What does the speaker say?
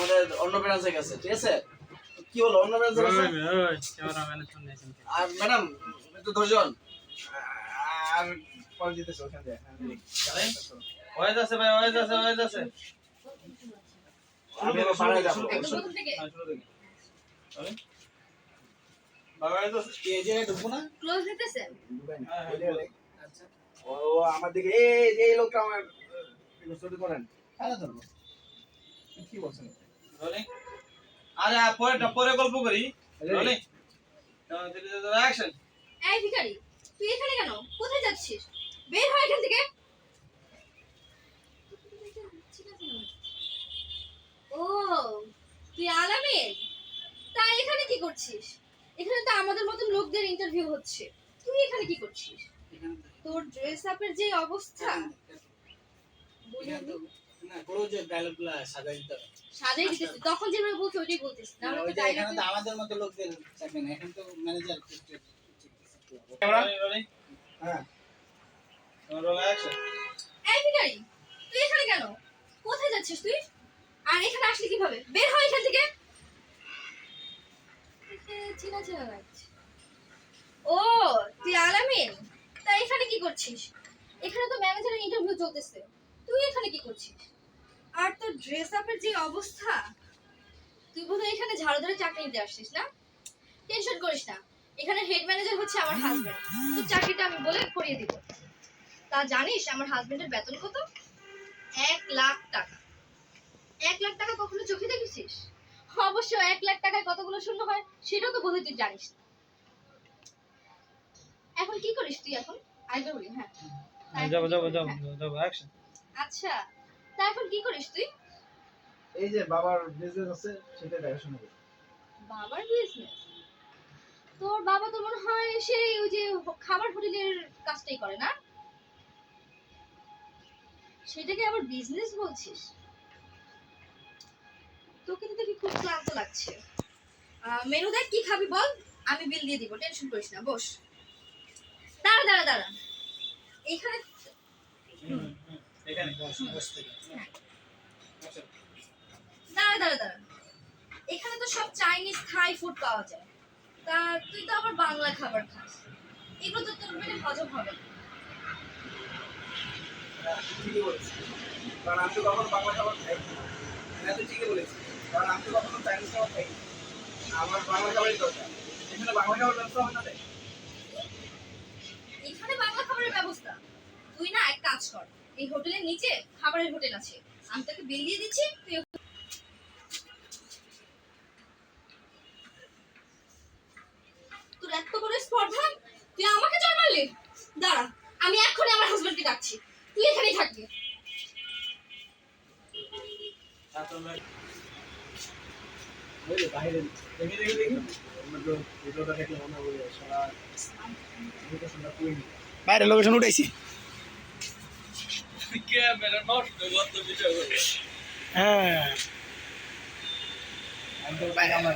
আমাদের অন্য ব্রাঞ্চে গেছে ঠিক আছে? কি বলো অন্য ব্রাঞ্চে গেছে আর ম্যাডাম ধৈর্য হন। আর কল দিতেছে ওখান থেকে হ্যাঁ, হয়ে যাচ্ছে ভাই হয়ে যাচ্ছে হয়ে যাচ্ছে থেকে। হয়ে। হ্যাঁ, হ্যাঁ। আচ্ছা। আমার দিকে এই এই লোকটা আমার ছুটি করেন ধরবো। কি বলছেন? আরে আ, পরে গল্প করি। Ready? অ্যাকশন এই ভিখারি তুই এখানে কেন? কোথায় যাচ্ছিস? বের হয় এখান থেকে। ও তুই আলামিন? তা এখানে কি করছিস? এখানে তো আমাদের মতন লোকদের ইন্টারভিউ হচ্ছে। তুই এখানে কি করছিস? তোর ড্রেস আপের যে অবস্থা। না পুরো যে ডায়লগগুলো সাজাই দিতে হবে। সাজাই দিতেছি। তখন যেভাবে বলছি ওইটাই বলতিস না না, হলে তো এখানে তো আমাদের মতো লোকদের চাকরি না। এখন তো ম্যানেজার হ্যাঁ। এই ভিখারি তুই এখানে কেন? কোথায় যাচ্ছিস তুই? আর এখানে আসলি কীভাবে? বের হয় এখান থেকে। চেনা চেনা লাগছে। ও তুই আলামিন? তা এখানে কি করছিস? এখানে তো ম্যানেজারের ইন্টারভিউ চলতেছে। তুই এখানে কি করছিস? আর তোর ড্রেস আপের যে অবস্থা? তুই বোধহয় এখানে ঝাড়ু ধরে চাকরি নিতে আসছিস না? টেনশন করিস না। এখানে হেড ম্যানেজার হচ্ছে আমার হাজবেন্ড তোর চাকরিটা আমি বলে করিয়ে দিব। তা জানিস আমার হাজবেন্ডের বেতন কত? এক লাখ টাকা। এক লাখ টাকা কখনো চোখে দেখেছিস? অবশ্য এক লাখ টাকায় কতগুলো শূন্য হয় সেটাও তো বোধহয় তুই জানিস না। এখন কি করিস তুই এখন? আরেকবার বলি হ্যাঁ। এখন যাব যাব যাব হ্যাঁ। যাব অ্যাকশন আচ্ছা তা এখন কি করিস তুই? এই যে বাবার বিজনেস আছে সেটা দেখাশোনা করি। বাবার বিজনেস তোর বাবা তো মনে হয় সেই ওই যে খাবার হোটেলের কাজটাই করে না? সেটাকে আবার বিজনেস বলছিস? তোকে তো দেখি খুব ক্লান্ত লাগছে। মেনু দেখ কি খাবি বল? আমি বিল দিয়ে দিব টেনশন করিস না বস। দাঁড়া দাঁড়া দাঁড়া। এখানে এখানে দাঁড়া দাঁড়া দাঁড়া। এখানে তো সব চাইনিজ থাই ফুড পাওয়া যায়। তা তুই তো আবার বাংলা খাবার খাস। এগুলো তো তোর পেটে হজম হবে ঠিকই বলেছি কারণ আমি তো কখনো বাংলা খাবার খাই না। হ্যাঁ তুই ঠিকই বলেছিস। কারণ আমি তো কখনো চাইনিজ খাবার খাই আমার বাংলা খাবারই দরকার। এখানে বাংলা খাবার ব্যবস্থা হবে না এখানে বাংলা খাবারের ব্যবস্থা। তুই না এক কাজ কর। এই হোটেলের নিচে খাবারের হোটেল আছে। আমি তোকে বিল দিয়ে দিচ্ছি তোর এত বড় স্পর্ধা? তুই আমাকে জয় মারলি দাঁড়া, আমি এক্ষুনি আমার হাজবেন্ডকে ডাকছি। তুই এখানেই থাকবি। বাইরে লোকেশন উঠাইছি। হ্যাঁ। আমি তো বাইরে আমার